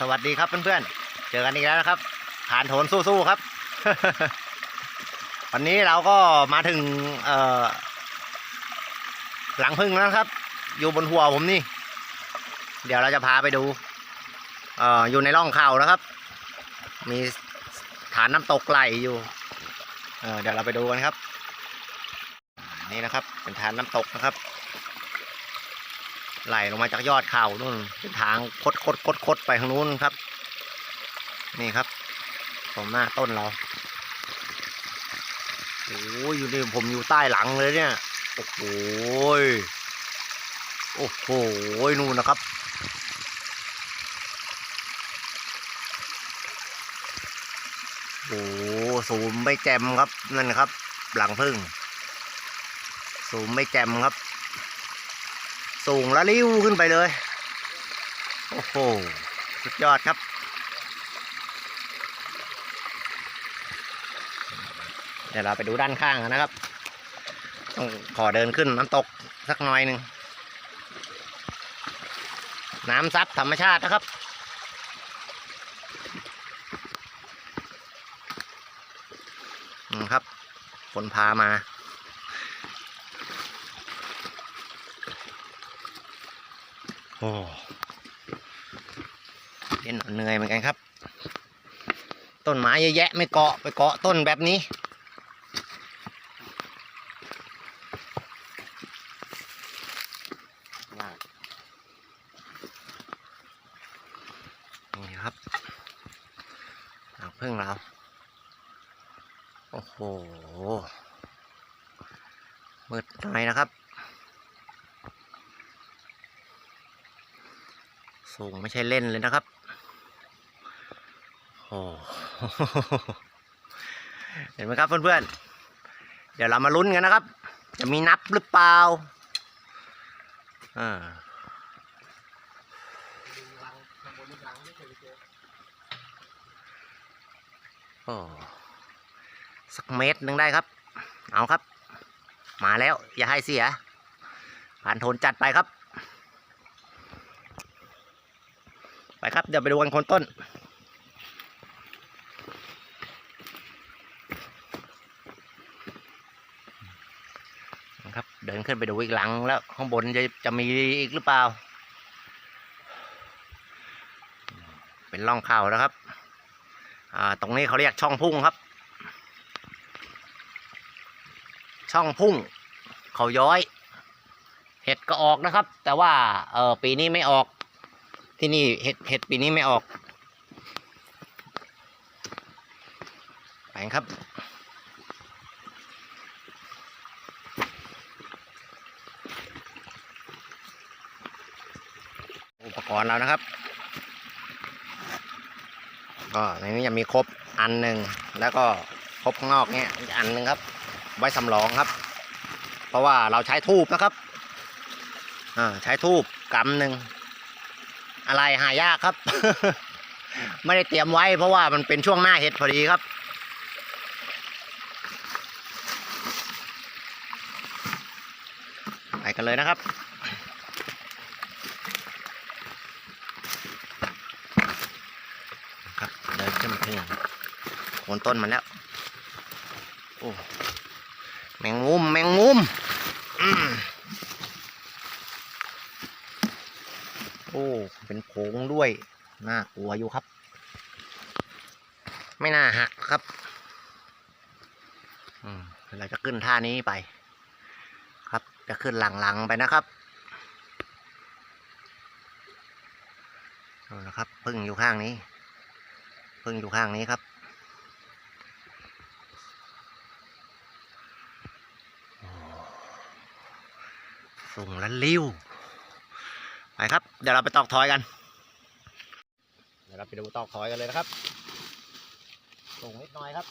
สวัสดีครับเพื่อนๆ เจอกันอีกแล้วนะครับ ผ่านโถนสู้ๆครับ วันนี้เราก็มาถึงหลังพึ่งแล้วครับ อยู่บนหัวผมนี่ เดี๋ยวเราจะพาไปดูออยู่ในร่องเขานะครับ มีฐานน้ำตกไหลอยู่เออเดี๋ยวเราไปดูกันครับ นี่นะครับ เป็นฐานน้ำตกนะครับ ไหลลงมาจากยอดเขานู่นเป็นทางคดคดคดคดไปทางนู้นครับ นี่ครับ ผมหน้าต้นเราโอ้ยอยู่นี่ผมอยู่ใต้หลังเลยเนี่ยโอ้โหยโอ้โหนู่นนะครับโอ้สูมไม่แจมครับนั่นนะครับ หลังพึ่ง สูมไม่แจมครับ สูงแล้วริ้วขึ้นไปเลย โอ้โห สุดยอดครับ เดี๋ยวเราไปดูด้านข้างกันนะครับ ต้องขอเดินขึ้นน้ำตกสักหน่อยหนึ่ง น้ำซับธรรมชาตินะครับครับ คนพามา โอ้เล่นเหนื่อยเหมือนกันครับ ต้นไม้เยอะแยะไม่เกาะไปเกาะต้นแบบนี้นี่ครับหางพึ่งเรา โอ้โหมืดหน่อยนะครับ สูงไม่ใช่เล่นเลยนะครับ โอ้เห็นไหมครับเพื่อนๆ เดี๋ยวเรามาลุ้นกันนะครับ จะมีนับหรือเปล่าอ่าโอ้สักเมตรหนึ่งได้ครับ เอาครับ มาแล้วอย่าให้เสียผ่านโทนจัดไปครับ ไปครับ เดี๋ยวไปดูกันคนต้นนะครับ เดินขึ้นไปดูอีกหลังแล้ว ข้างบนจะจะมีอีกหรือเปล่า เป็นร่องเข่านะครับ อ่า ตรงนี้เขาเรียกช่องพุ่งครับ ช่องพุ่ง เขาย้อย เห็ดก็ออกนะครับ แต่ว่า เออปีนี้ไม่ออก ที่นี่เห็ดเห็ดปีนี้ไม่ออก ไปครับ อุปกรณ์เรานะครับ ก็ในนี้จะมีครบอันหนึ่งแล้วก็ครบข้างนอกเนี่ยอันหนึ่งครับ ไว้สำรองครับ เพราะว่าเราใช้ทูบนะครับ อ่าใช้ทูบกำหนึ่ง อะไรหายากครับ ไม่ได้เตรียมไว้เพราะว่ามันเป็นช่วงหน้าเห็ดพอดีครับ ไปกันเลยนะครับครับเดินขึ้นมาถึงโคนต้นมันแล้วโอ้แมงมุมแมงมุมอืม โอ้ เป็นโผงด้วย น่ากลัวอยู่ครับ ไม่น่าหักครับ อืมเราจะขึ้นท่านี้ไป ครับ จะขึ้นหลังๆไปนะครับเอาละครับ พึ่งอยู่ข้างนี้ พึ่งอยู่ข้างนี้ครับส่งแล้วลิ้ว ไปครับ เดี๋ยวเราไปตอกทอยกัน เดี๋ยวเราไปดูตอกทอยกันเลยนะครับส่งนิดหน่อยครับ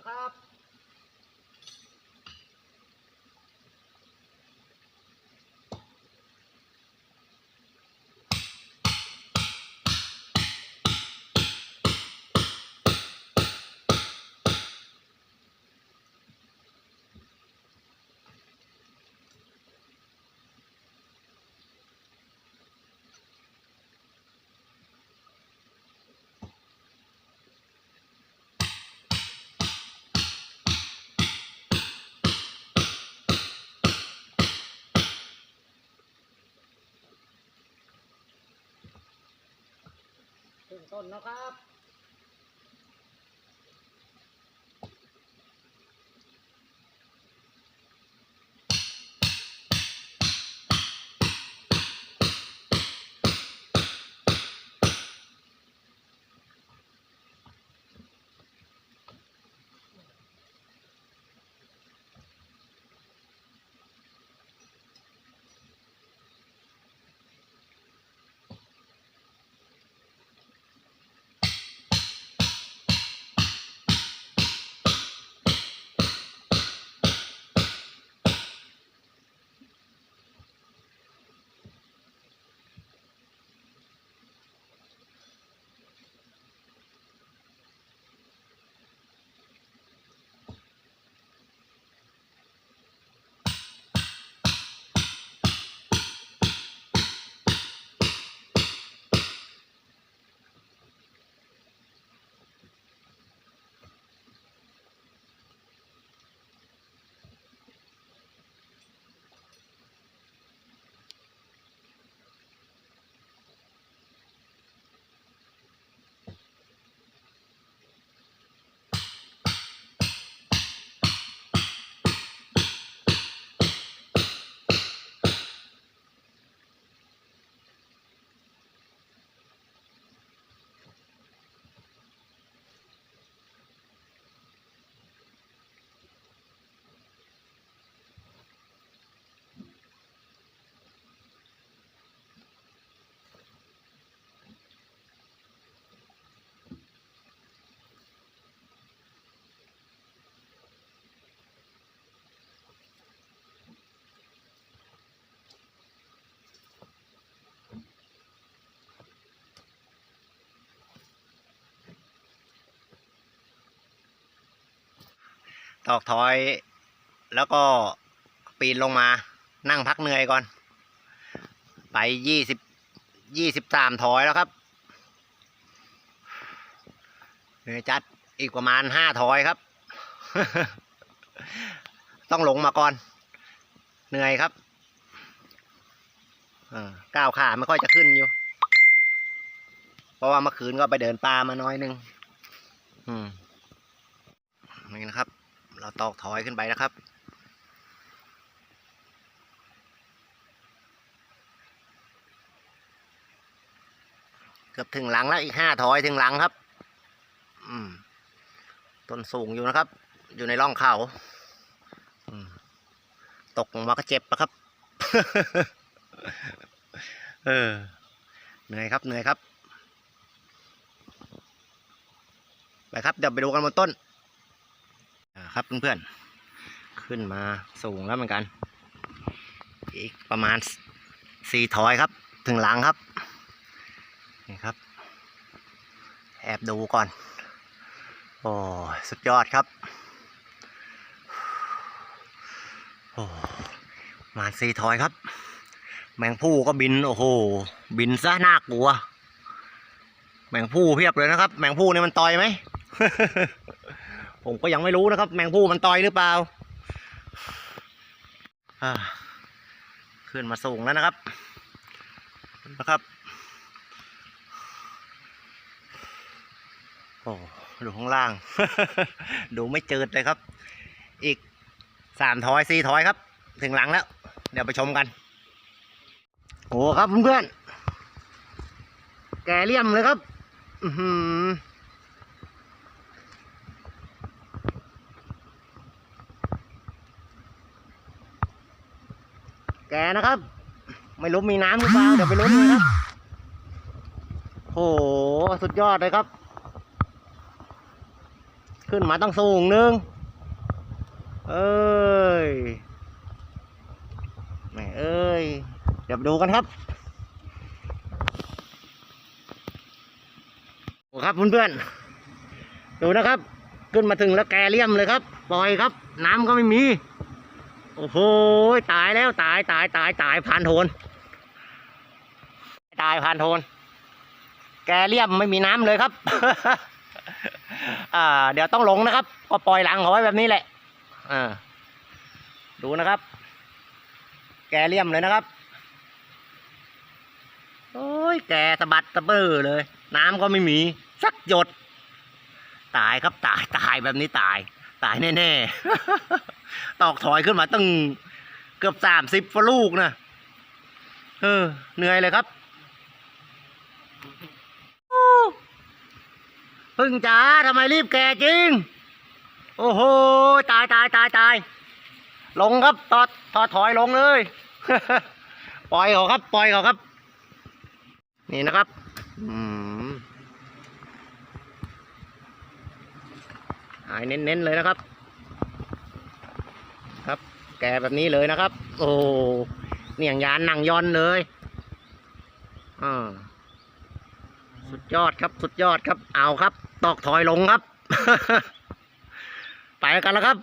นะครับ ต้นนะครับ ตอกถอย แล้วก็ปีนลงมานั่งพักเหนื่อยก่อน ไปยี่สิบยี่สิบสามถอยแล้วครับเหนื่อยจัดอีกประมาณห้าถอยครับ ต้องหลงมาก่อน เหนื่อยครับก้าวขาไม่ค่อยจะขึ้นอยู่ เพราะว่าเมื่อคืนก็ไปเดินป่ามาน้อยหนึง อืมนี่นะครับ เราตอกถอยขึ้นไปนะครับเกือบถึงหลังแล้วอีกห้าถอยถึงหลังครับ อืม ต้นสูงอยู่นะครับ อยู่ในร่องเขาตกมาก็เจ็บนะครับ เออ เหนื่อยครับ เหนื่อยครับ ไปครับ เดี๋ยวไปดูกันบนต้น อ่าครับเพื่อนๆ ขึ้นมาสูงแล้วเหมือนกัน อีกประมาณสี่ถอยครับ ถึงหลังครับ นี่ครับ แอบดูก่อน โอ้สุดยอดครับ โอ้มาสี่ถอยครับ แมงผู้ก็บิน โอ้โห บินซะน่ากลัว แมงผู้เพียบเลยนะครับ แมงผู้นี่มันต่อยไหม ผมก็ยังไม่รู้นะครับ แมงผู้มันต่อยหรือเปล่าขึ้นมาสูงแล้วนะครับนะครับโอ้ดูข้างล่าง ดูไม่เจิดเลยครับ อีกสามถอยสี่ถอยครับ ถึงหลังแล้ว เดี๋ยวไปชมกันโอ้ครับเพื่อนแกเลี่ยมเลยครับ อือหือ แกนะครับ ไม่รู้มีน้ำหรือเปล่าเดี๋ยวไปลุ้นกันครับโหสุดยอดเลยครับ ขึ้นมาต้องสูงหนึง เอ้ยแม่เอ้ย เดี๋ยวดูกันครับโอ้ครับเพื่อนๆดูนะครับ ขึ้นมาถึงแล้วแกเลี่ยมเลยครับ ปล่อยครับ น้ำก็ไม่มี โอ้โหตายแล้วตายตายตายตายผ่านโทน ตายผ่านโทน แกเลี่ยมไม่มีน้ำเลยครับอ่าเดี๋ยวต้องลงนะครับ ก็ปล่อยหลังเขาไว้แบบนี้แหละอ่าดูนะครับ แกเลี่ยมเลยนะครับโอ้ยแกสะบัดสะเบ้อเลย น้ำก็ไม่มี สักหยด ตายครับตายตายแบบนี้ตาย ตายแน่ๆ ตอกถอยขึ้นมาตั้งเกือบสามสิบฟลูกนะเออ เหนื่อยเลยครับพึ่งจ๋าทำไมรีบแก่จริง โอ้โห ตายตายตายตายลงครับตอดทอดถอยลงเลย ปล่อยเขาครับ ปล่อยเขาครับ นี่นะครับ อืม หายเน้นๆเลยนะครับ ครับ แกแบบนี้เลยนะครับ โอ้เนี่ยอย่างยานนั่งย้อนเลยอ่าสุดยอดครับ สุดยอดครับ เอาครับ ตอกถอยลงครับ ไปกันแล้วครับ